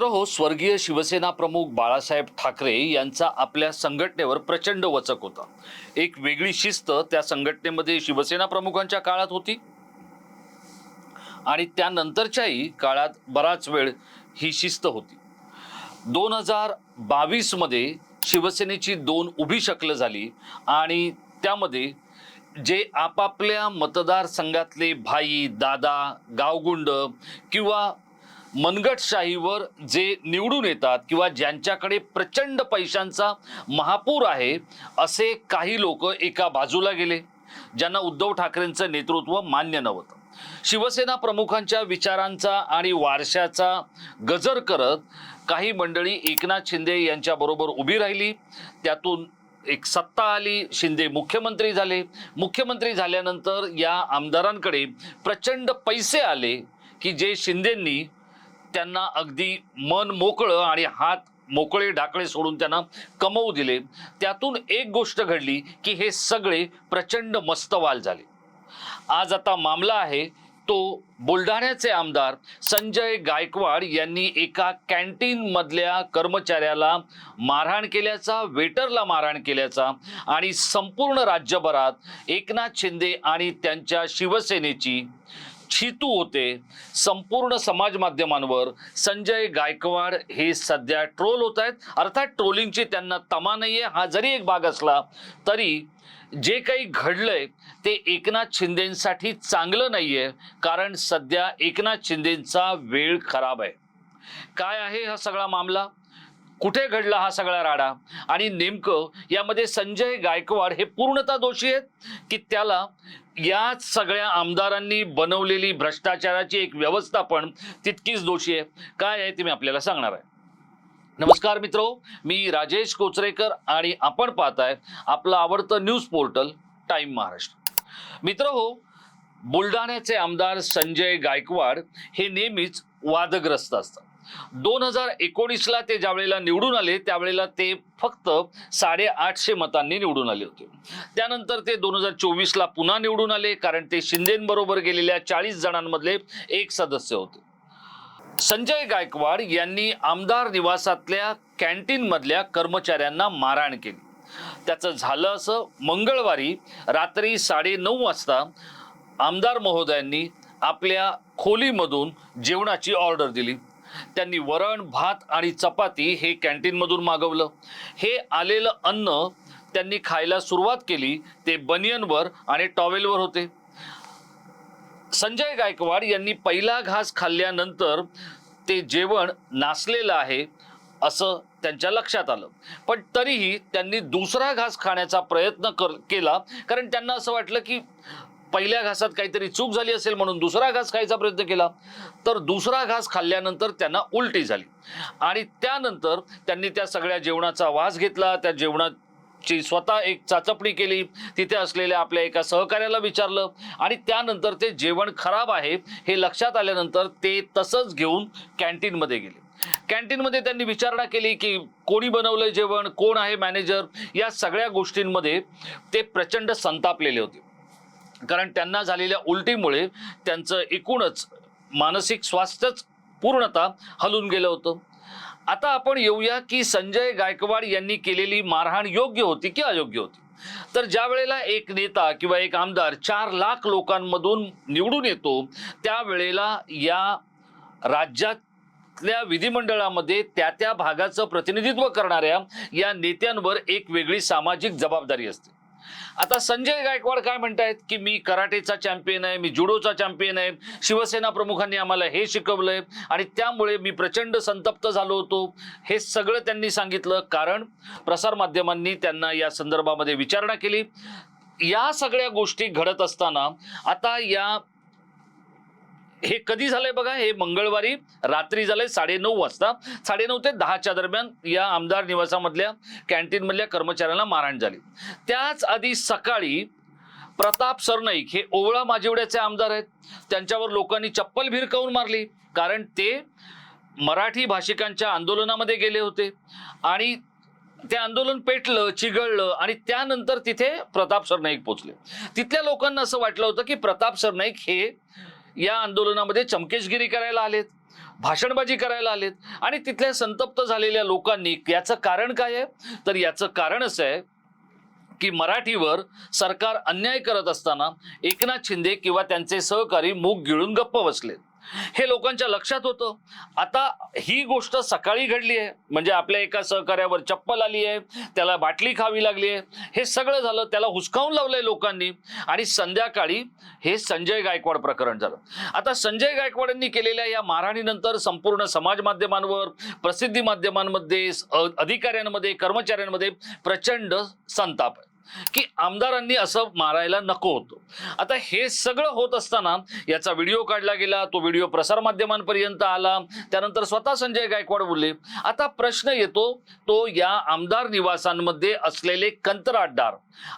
मित्र हो स्वर्गीय शिवसेना प्रमुख बाळासाहेब ठाकरे यांचा आपल्या संघटनेवर प्रचंड वचक होता. एक वेगळी शिस्त त्या संघटनेमध्ये शिवसेना प्रमुखांच्या काळात होती. आणि त्यानंतरच्याही काळात बराच वेळ ही शिस्त होती. दोन हजार बावीसमध्ये शिवसेनेची दोन उभी शकलं झाली आणि त्यामध्ये जे आपापल्या मतदारसंघातले भाई दादा गावगुंड किंवा मनगटशाहीवर जे निवडून येतात किंवा ज्यांच्याकडे प्रचंड पैशांचा महापूर आहे असे काही लोक एका बाजूला गेले ज्यांना उद्धव ठाकरेंचं नेतृत्व मान्य नव्हतं. शिवसेना प्रमुखांच्या विचारांचा आणि वारशाचा गजर करत काही मंडळी एकनाथ शिंदे यांच्याबरोबर उभी राहिली. त्यातून एक सत्ता आली शिंदे मुख्यमंत्री झाले. मुख्यमंत्री झाल्यानंतर या आमदारांकडे प्रचंड पैसे आले की जे शिंदेंनी त्यांना अगदी मन मोकळं आणि हात मोकळे ढाकळे सोडून त्यांना कमवू दिले. त्यातून एक गोष्ट घडली की हे सगळे प्रचंड मस्तवाल झाले. आज आता मामला आहे तो बुलढाण्याचे आमदार संजय गायकवाड यांनी एका कॅन्टीन मधल्या कर्मचाऱ्याला मारहाण केल्याचा वेटरला मारहाण केल्याचा आणि संपूर्ण राज्यभरात एकनाथ शिंदे आणि त्यांच्या शिवसेनेची छितू होते. संपूर्ण समाज माध्यमांवर संजय गायकवाड हे सध्या ट्रोल होत आहेत. अर्थात ट्रोलिंगची त्यांना तमा नाही आहे हा जरी एक भाग असला तरी जे काही घडलंय ते एकनाथ शिंदेंसाठी चांगलं नाही आहे कारण सध्या एकनाथ शिंदेंचा वेळ खराब आहे. काय आहे हा सगळा मामला? कुठे घडला हा सगळा राडा? आणि नेमकं यामध्ये संजय गायकवाड हे पूर्णतः दोषी आहेत? की त्याला या सगळ्या आमदारांनी बनवलेली भ्रष्टाचाराची एक व्यवस्था पण तितकीच दोषी आहे? काय आहे ते मी आपल्याला सांगणार आहे. नमस्कार मित्रो मी राजेश कोचरेकर आणि आपण पाहताय आपलं आवडतं न्यूज पोर्टल टाईम महाराष्ट्र. मित्र हो बुलढाण्याचे आमदार संजय गायकवाड हे नेहमीच वादग्रस्त असतात. दोन हजार एकोणीसला ते ज्यावेळेला निवडून आले त्यावेळेला ते फक्त साडेआठशे मतांनी निवडून आले होते. त्यानंतर ते दोन हजार चोवीसला पुन्हा निवडून आले कारण ते शिंदेबरोबर गेलेल्या चाळीस जणांमधले एक सदस्य होते. संजय गायकवाड यांनी आमदार निवासातल्या कॅन्टीन मधल्या कर्मचाऱ्यांना मारहाण केली. त्याचं झालं असं मंगळवारी रात्री साडेनऊ वाजता आमदार महोदयांनी आपल्या खोलीमधून जेवणाची ऑर्डर दिली. त्यांनी वरण भात आणि चपाती हे कॅन्टीनमधून मागवलं. हे आलेलं अन्न त्यांनी खायला सुरुवात केली ते बनियनवर आणि टॉवेलवर होते. संजय गायकवाड यांनी पहिला घास खाल्ल्यानंतर ते जेवण नासलेलं आहे असं त्यांच्या लक्षात आलं. पण तरीही त्यांनी दुसरा घास खाण्याचा प्रयत्न कर केला कारण त्यांना असं वाटलं की पहिल्या घासात काहीतरी चूक झाली असेल म्हणून दुसरा घास खायचा प्रयत्न केला तर दुसरा घास खाल्ल्यानंतर त्यांना उलटी झाली. आणि त्यानंतर त्यांनी त्या सगळ्या जेवणाचा वास घेतला त्या जेवणात ची स्वतः एक चाचपणी केली तिथे असलेल्या आपल्या एका सहकार्याला विचारलं आणि त्यानंतर ते जेवण खराब आहे हे लक्षात आल्यानंतर ते तसंच घेऊन कॅन्टीनमध्ये गेले. कॅन्टीनमध्ये त्यांनी विचारणा केली की कोणी बनवलं जेवण कोण आहे मॅनेजर या सगळ्या गोष्टींमध्ये ते प्रचंड संतापलेले होते. कारण त्यांना झालेल्या उलटीमुळे त्यांचं एकूणच मानसिक स्वास्थ्यच पूर्णतः हलून गेलं होतं. आता आपण येऊया की संजय गायकवाड यांनी केलेली मारहाण योग्य होती की अयोग्य होती? तर ज्या वेळेला एक नेता किंवा एक आमदार चार लाख लोकांमधून निवडून येतो त्यावेळेला या राज्यातल्या विधिमंडळामध्ये त्या त्या भागाचं प्रतिनिधित्व करणाऱ्या या नेत्यांवर एक वेगळी सामाजिक जबाबदारी असते. आता संजय गायकवाड काय म्हणतायत की मी कराटेचा चॅम्पियन आहे मी जुडोचा चॅम्पियन आहे शिवसेना प्रमुखांनी आम्हाला हे शिकवलंय आणि त्यामुळे मी प्रचंड संतप्त झालो होतो. हे सगळं त्यांनी सांगितलं कारण प्रसारमाध्यमांनी त्यांना या संदर्भामध्ये विचारणा केली. या सगळ्या गोष्टी घडत असताना आता या हे कधी झालंय बघा? हे मंगळवारी रात्री झालंय साडेनऊ वाजता. साडेनऊ ते दहाच्या दरम्यान या आमदार निवासामधल्या कॅन्टीनमधल्या कर्मचाऱ्यांना मारहाण झाली. त्याच आधी सकाळी प्रताप सरनाईक हे ओवळा माजिवड्याचे आमदार आहेत. त्यांच्यावर लोकांनी चप्पल भिरकावून मारली? कारण ते मराठी भाषिकांच्या आंदोलनामध्ये गेले होते. आणि ते आंदोलन पेटलं चिघळलं आणि त्यानंतर तिथे प्रताप सरनाईक पोचले तिथल्या लोकांना असं वाटलं होतं की प्रताप सरनाईक हे या आंदोलनामध्ये चमकेशगिरी करायला आलेत भाषणबाजी करायला आलेत आणि तिथल्या संतप्त झालेल्या लोकांनी याचं कारण काय आहे? तर याचं कारण असं आहे की मराठीवर सरकार अन्याय करत असताना एकनाथ शिंदे किंवा त्यांचे सहकारी मूग गिळून गप्प बसलेत. हे लोकांच्या लक्षात होतं. आता ही गोष्ट सकाळी घडली आहे. म्हणजे आपल्या एका सहकार्यावर चप्पल आली आहे. त्याला बाटली खावी लागली आहे. हे सगळं झालं. त्याला हुसकावून लावलंय लोकांनी. आणि संध्याकाळी हे संजय गायकवाड प्रकरण झालं. आता संजय गायकवाडांनी केलेल्या या मारहाणीनंतर संपूर्ण समाज माध्यमांवर प्रसिद्धी माध्यमांमध्ये अधिकाऱ्यांमध्ये कर्मचाऱ्यांमध्ये प्रचंड संताप आहे. की आमदारांनी असं मारायला नको होतं. आता हे सगळं होत असताना याचा व्हिडिओ काढला गेला तो व्हिडिओ प्रसारमाध्यमांपर्यंत आला त्यानंतर स्वतः संजय गायकवाड बोलले. आता प्रश्न येतो तो या आमदार निवासांमध्ये असलेले कंत्राटदार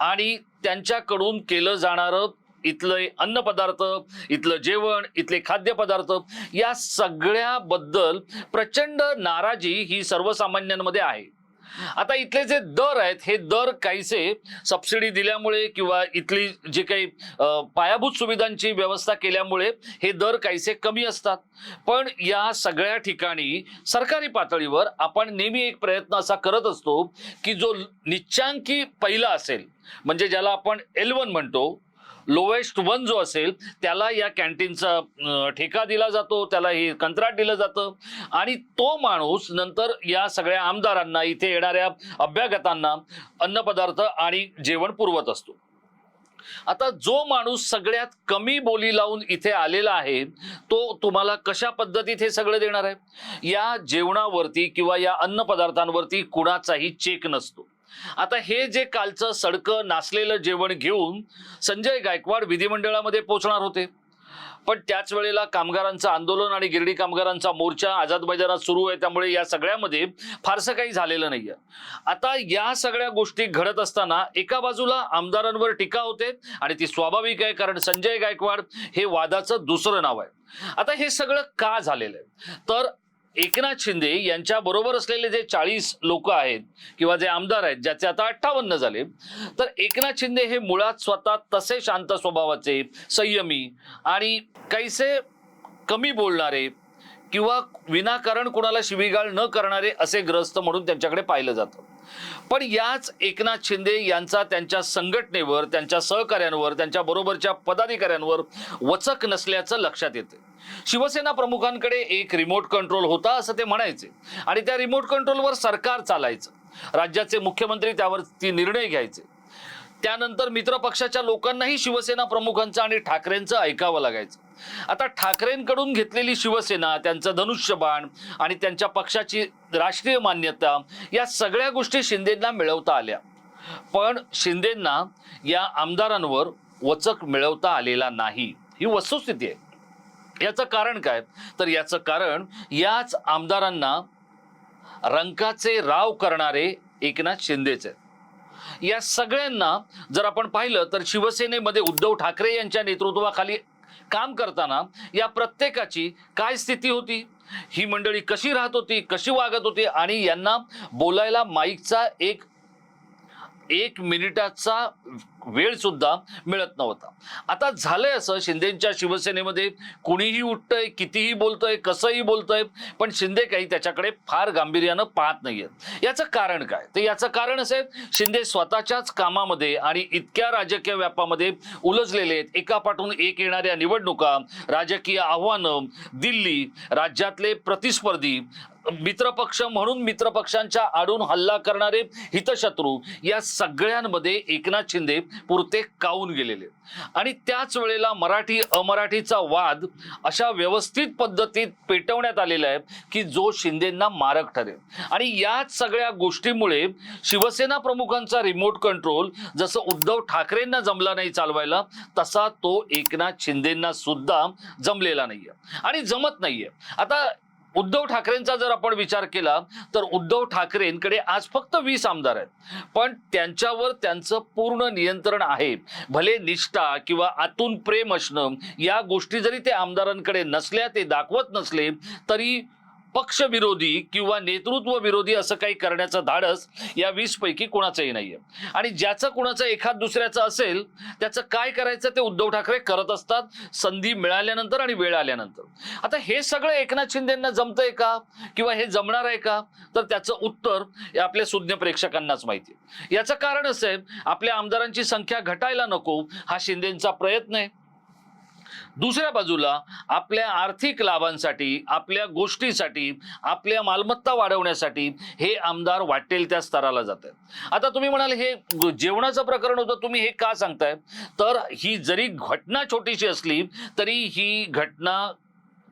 आणि त्यांच्याकडून केलं जाणारं इथले अन्नपदार्थ इथलं जेवण इथले खाद्यपदार्थ या सगळ्याबद्दल प्रचंड नाराजी ही सर्वसामान्यांमध्ये आहे. आता इथले जे दर आहेत हे दर काहीसे सबसिडी दिल्यामुळे किंवा इथली जे काही पायाभूत सुविधांची व्यवस्था केल्यामुळे हे दर काहीसे कमी असतात. पण या सगळ्या ठिकाणी सरकारी पातळीवर आपण नेहमी एक प्रयत्न असा करत असतो की जो निच्चांकी पहिला असेल म्हणजे ज्याला आपण एल वन म्हणतो लोएस्ट वन जो असेल त्याला या कॅन्टीनचा ठेका दिला जातो त्याला हे कंत्राट दिलं जातं. आणि तो माणूस नंतर या सगळ्या आमदारांना इथे येणाऱ्या अभ्यागतांना अन्नपदार्थ आणि जेवण पुरवत असतो. आता जो माणूस सगळ्यात कमी बोली लावून इथे आलेला आहे तो तुम्हाला कशा पद्धतीत हे सगळं देणार आहे? या जेवणावरती किंवा या अन्नपदार्थांवरती कुणाचाही चेक नसतो. आता हे जे कालचं सडकं नाचलेलं जेवण घेऊन संजय गायकवाड विधिमंडळामध्ये पोहोचणार होते. पण त्याच वेळेला कामगारांचं आंदोलन आणि गिरडी कामगारांचा मोर्चा आझाद मैदानात सुरू आहे. त्यामुळे या सगळ्यामध्ये फारसं काही झालेलं नाहीये. आता या सगळ्या गोष्टी घडत असताना एका बाजूला आमदारांवर टीका होते आणि ती स्वाभाविक आहे कारण संजय गायकवाड हे वादाचं दुसरं नाव आहे. आता हे सगळं का झालेलं आहे? तर एकनाथ शिंदे यांच्या बरोबर असलेले जे चाळीस लोक आहेत किंवा जे आमदार आहेत ज्याचे आता अठ्ठावन्न झाले तर एकनाथ शिंदे हे मुळात स्वतः तसे शांत स्वभावाचे संयमी आणि काहीसे कमी बोलणारे किंवा विनाकारण कोणाला शिवीगाळ न करणारे असे ग्रस्त म्हणून त्यांच्याकडे पाहिलं जातं. पण याच एकनाथ शिंदे यांचा त्यांच्या संघटनेवर त्यांच्या सहकाऱ्यांवर त्यांच्या बरोबरच्या पदाधिकाऱ्यांवर वचक नसल्याचं लक्षात येते शिवसेना प्रमुखांकडे एक रिमोट कंट्रोल होता असं ते म्हणायचे. आणि त्या रिमोट कंट्रोलवर सरकार चालायचं. राज्याचे मुख्यमंत्री त्यावर ती निर्णय घ्यायचे. त्यानंतर मित्र पक्षाच्या लोकांनाही शिवसेना प्रमुखांचं आणि ठाकरेंचं ऐकावं लागायचं. आता ठाकरेंकडून घेतलेली शिवसेना त्यांचं धनुष्यबाण आणि त्यांच्या पक्षाची राष्ट्रीय मान्यता या सगळ्या गोष्टी शिंदेंना मिळवता आल्या. पण शिंदेंना या आमदारांवर वचक मिळवता आलेला नाही. ही वस्तुस्थिती आहे. याचं कारण काय? तर याचं कारण याच आमदारांना रंकाचे राव करणारे एकनाथ शिंदेचे. या सगळ्यांना जर आपण पाहिलं तर शिवसेनेमध्ये उद्धव ठाकरे यांच्या नेतृत्वाखाली काम करताना या प्रत्येकाची काय स्थिती होती? ही मंडळी कशी राहत होती? कशी वागत होती? आणि यांना बोलायला माईकचा एक एक मिनिटाचा वेळ सुद्धा मिळत नव्हता. आता झालंय असं शिंदेच्या शिवसेनेमध्ये कुणीही उठतंय कितीही बोलतंय कसंही बोलतंय पण शिंदे काही त्याच्याकडे फार गांभीर्यानं पाहत नाहीयेत. याचं कारण काय? तर याचं कारण असं आहे शिंदे स्वतःच्याच कामामध्ये आणि इतक्या राजकीय व्यापामध्ये उलजलेले आहेत. एकापाठून एक येणाऱ्या निवडणुका राजकीय आव्हानं दिल्ली राज्यातले प्रतिस्पर्धी मित्रपक्ष म्हणून मित्रपक्षांच्या आडून हल्ला करणारे हितशत्रू या सगळ्यांमध्ये एकनाथ शिंदे पुरते काऊन गेलेले. आणि त्याच वेळेला मराठी अमराठीचा वाद अशा व्यवस्थित पद्धतीत पेटवण्यात आलेला आहे की जो शिंदेंना मारक ठरेल. आणि याच सगळ्या गोष्टीमुळे शिवसेना प्रमुखांचा रिमोट कंट्रोल जसं उद्धव ठाकरेंना जमला नाही चालवायला तसा तो एकनाथ शिंदेंना सुद्धा जमलेला नाहीये. आणि जमत नाहीये. आता उद्धव ठाकरेंचा जर आपण विचार केला तर उद्धव ठाकरेंकडे आज फक्त वीस आमदार आहेत. पण त्यांच्यावर त्यांचं पूर्ण नियंत्रण आहे. भले निष्ठा किंवा आतून प्रेम असणं या गोष्टी जरी ते आमदारांकडे नसल्या ते दाखवत नसले तरी पक्षविरोधी किंवा नेतृत्व विरोधी असं काही करण्याचं धाडस या वीस पैकी कोणाचंही नाहीये. आणि ज्याचं कोणाचं एखाद दुसऱ्याचं असेल त्याचं काय करायचं ते उद्धव ठाकरे करत असतात संधी मिळाल्यानंतर आणि वेळ आल्यानंतर. आता हे सगळं एकनाथ शिंदेना जमतंय का? किंवा हे जमणार आहे का? तर त्याचं उत्तर हे आपल्या सुज्ञ प्रेक्षकांनाच माहिती याचं कारण असं आहे आपल्या आमदारांची संख्या घटायला नको हा शिंदेचा प्रयत्न आहे. दुसऱ्या बाजूला आपल्या आर्थिक लाभांसाठी आपल्या गोष्टीसाठी आपल्या मालमत्ता वाढवण्यासाठी हे आमदार वाटेल त्या स्तराला जात आहेत आता तुम्ही म्हणाल हे जेवणाचं प्रकरण होतं तुम्ही हे का सांगताय? तर ही जरी घटना छोटीशी असली तरी ही घटना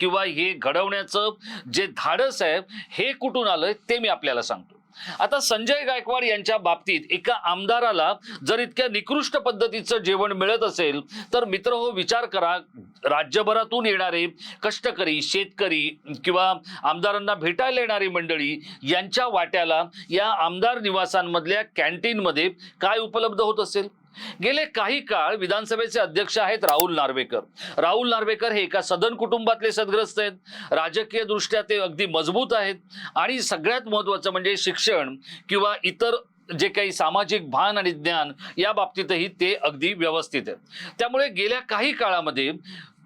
किंवा हे घडवण्याचं जे धाडस आहे हे कुठून आलंय ते मी आपल्याला सांगतो. आता संजय गायकवाड यांच्या बाबतीत एका आमदाराला जर इतक्या निकृष्ट पद्धतीचं जेवण मिळत असेल तर मित्र हो विचार करा. राज्यभरातून येणारे कष्टकरी शेतकरी किंवा आमदारांना भेटायला येणारी मंडळी यांच्या वाट्याला या आमदार निवासांमधल्या कॅन्टीनमध्ये काय उपलब्ध होत असेल? गेले काही काळ विधानसभेचे अध्यक्ष आहेत राहुल नार्वेकर. राहुल नार्वेकर हे एका सदन कुटुंबातले सदग्रस्त आहेत. राजकीय दृष्ट्या ते अगदी मजबूत आहेत. आणि सगळ्यात महत्वाचं म्हणजे शिक्षण किंवा इतर जे काही सामाजिक भान आणि ज्ञान या बाबतीतही ते अगदी व्यवस्थित आहेत. त्यामुळे गेल्या काही काळामध्ये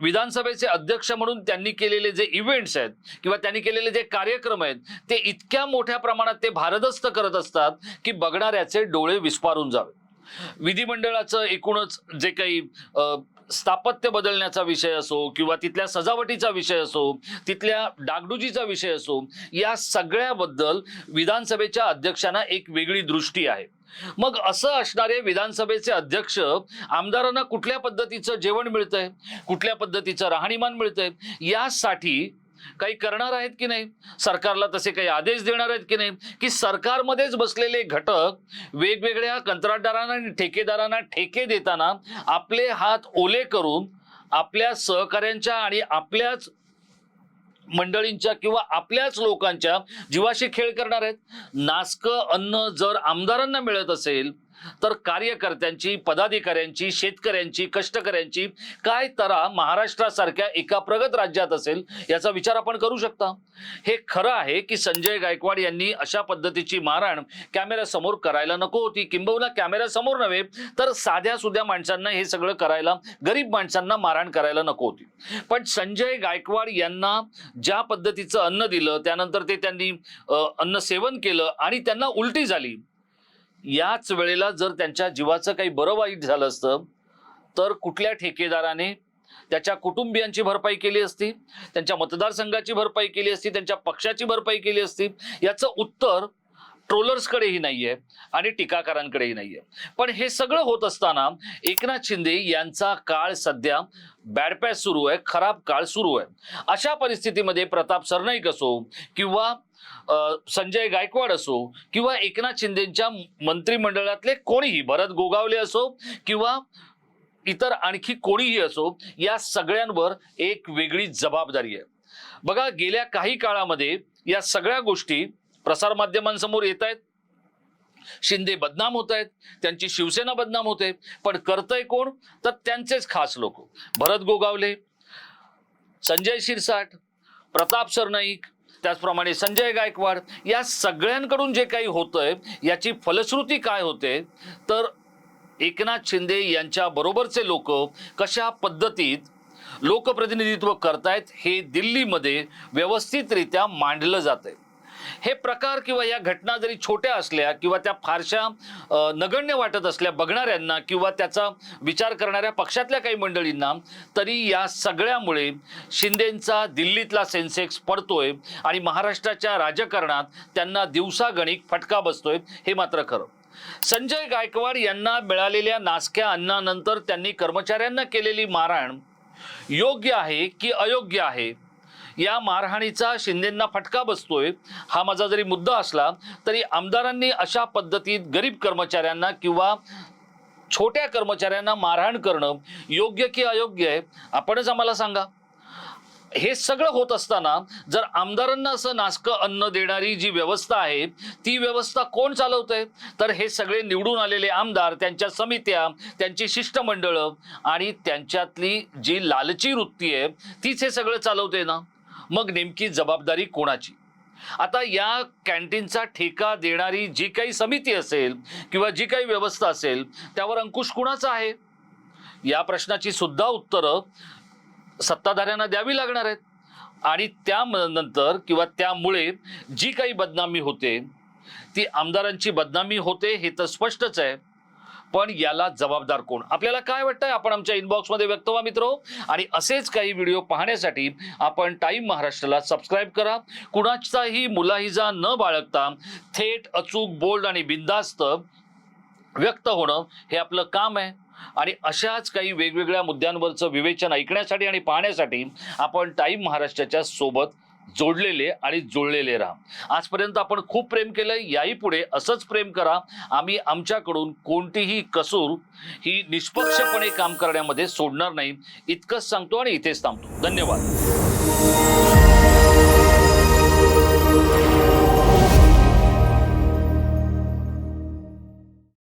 विधानसभेचे अध्यक्ष म्हणून त्यांनी केलेले जे इव्हेंट्स आहेत किंवा त्यांनी केलेले जे कार्यक्रम आहेत ते इतक्या मोठ्या प्रमाणात ते भारदस्त करत असतात की बघणाऱ्याचे डोळे विस्पारून जावे. विधिमंडळाचं एकूणच जे काही स्थापत्य बदलण्याचा विषय असो किंवा तिथल्या सजावटीचा विषय असो तिथल्या डागडुजीचा विषय असो या सगळ्याबद्दल विधानसभेच्या अध्यक्षांना एक वेगळी दृष्टी आहे. मग असं असणारे विधानसभेचे अध्यक्ष आमदारांना कुठल्या पद्धतीचं जेवण मिळतंय? कुठल्या पद्धतीचं राहणीमान मिळतंय? यासाठी काही करणार आहेत की नाही? सरकारला तसे काही आदेश देणार आहेत की नाही? की सरकारमध्येच बसलेले घटक वेगवेगळ्या कंत्राटदारांना आणि ठेकेदारांना ठेके देताना आपले हात ओले करून आपल्या सहकाऱ्यांच्या आणि आपल्याच मंडळींच्या किंवा आपल्याच लोकांच्या जीवाशी खेळ करणार आहेत. नास्क अन्न जर आमदारांना मिळत असेल तर कार्यकर्त्यांची पदाधिकाऱ्यांची शेतकऱ्यांची कष्टकऱ्यांची काय तरा महाराष्ट्रासारख्या एका प्रगत राज्यात असेल याचा विचार आपण करू शकता. हे खरं आहे की संजय गायकवाड यांनी अशा पद्धतीची मारहाण कॅमेऱ्यासमोर करायला नको होती. किंबहुना कॅमेऱ्यासमोर नव्हे तर साध्या सुध्या माणसांना हे सगळं करायला गरीब माणसांना मारहाण करायला नको होती. पण संजय गायकवाड यांना ज्या पद्धतीचं अन्न दिलं त्यानंतर ते त्यांनी अन्न सेवन केलं आणि त्यांना उलटी झाली. याच वेळेला जर त्यांच्या जीवाचं काही बरं वाईट झालं असतं तर कुठल्या ठेकेदाराने त्याच्या कुटुंबियांची भरपाई केली असती त्यांच्या मतदारसंघाची भरपाई केली असती त्यांच्या पक्षाची भरपाई केली असती याचं उत्तर ट्रोलर्सकडेही नाही आहे आणि टीकाकारांकडेही नाही आहे पण हे सगळं होत असताना एकनाथ शिंदे यांचा काळ सध्या बॅडपॅस सुरू आहे खराब काळ सुरू आहे. अशा परिस्थितीमध्ये प्रताप सरनाईक असो किंवा संजय गायकवाड असो किंवा एकनाथ शिंदेच्या मंत्रिमंडळातले कोणीही भरत गोगावले असो किंवा इतर आणखी कोणीही असो या सगळ्यांवर एक वेगळी जबाबदारी आहे. बघा गेल्या काही काळामध्ये या सगळ्या गोष्टी प्रसारमाध्यमांसमोर येत आहेत. शिंदे बदनाम होत आहेत त्यांची शिवसेना बदनाम होते पण करतय कोण? तर त्यांचेच खास लोक. भरत गोगावले संजय शिरसाट प्रताप सरनाईक त्याचप्रमाणे संजय गायकवाड या सगळ्यांकडून जे काही होतंय याची फलश्रुती काय होते? तर एकनाथ शिंदे यांच्या बरोबरचे लोक कशा पद्धतीत लोकप्रतिनिधित्व करतायत हे दिल्लीमध्ये व्यवस्थितरित्या मांडलं जात आहे हे प्रकार किंवा या घटना जरी छोट्या असल्या किंवा त्या फारशा नगण्य वाटत असल्या बघणाऱ्यांना किंवा त्याचा विचार करणाऱ्या पक्षातल्या काही मंडळींना तरी या सगळ्यामुळे शिंदेंचा दिल्लीतला सेन्सेक्स पडतोय आणि महाराष्ट्राच्या राजकारणात त्यांना दिवसागणिक फटका बसतोय हे मात्र खरं. संजय गायकवाड यांना मिळालेल्या नासक्या अन्नानंतर त्यांनी कर्मचाऱ्यांना केलेली मारहाण योग्य आहे की अयोग्य आहे? या मारहाणीचा शिंदेंना फटका बसतोय. हा माझा जरी मुद्दा असला तरी आमदारांनी अशा पद्धतीत गरीब कर्मचाऱ्यांना किंवा छोट्या कर्मचाऱ्यांना मारहाण करणं योग्य की अयोग्य आहे आपणच आम्हाला सांगा. हे सगळं होत असताना जर आमदारांना असं नासकं अन्न देणारी जी व्यवस्था आहे ती व्यवस्था कोण चालवतंय? तर हे सगळे निवडून आलेले आमदार त्यांच्या समित्या त्यांची शिष्टमंडळं आणि त्यांच्यातली जी लालची वृत्ती आहे तीच हे सगळं चालवते ना? मग नेमकी जबाबदारी कोणाची? आता या कॅन्टीनचा ठेका देणारी जी काही समिती असेल किंवा जी काही व्यवस्था असेल त्यावर अंकुश कुणाचा आहे? या प्रश्नाची सुद्धा उत्तरं सत्ताधाऱ्यांना द्यावी लागणार आहेत. आणि त्यानंतर किंवा त्यामुळे जी काही बदनामी होते ती आमदारांची बदनामी होते हे तर स्पष्टच आहे. पण याला जबाबदार कोण? आपल्याला काय वाटतंय? आपण आमच्या इनबॉक्समध्ये व्यक्त व्हा मित्र. आणि असेच काही व्हिडिओ पाहण्यासाठी आपण टाईम महाराष्ट्राला सबस्क्राईब करा. कुणाचाही मुलाहिजा न बाळगता थेट अचूक बोल्ड आणि बिंदास्त व्यक्त होणं हे आपलं काम आहे. आणि अशाच काही वेगवेगळ्या मुद्द्यांवरचं विवेचन ऐकण्यासाठी आणि पाहण्यासाठी आपण टाईम महाराष्ट्राच्या सोबत जोडलेले आणि जुळलेले राहा. आजपर्यंत आपण खूप प्रेम केलंय याही पुढे असंच प्रेम करा. आम्ही आमच्याकडून कोणतीही कसूर ही निष्पक्षपणे काम करण्यामध्ये सोडणार नाही. इतकंच सांगतो आणि इथेच थांबतो. धन्यवाद.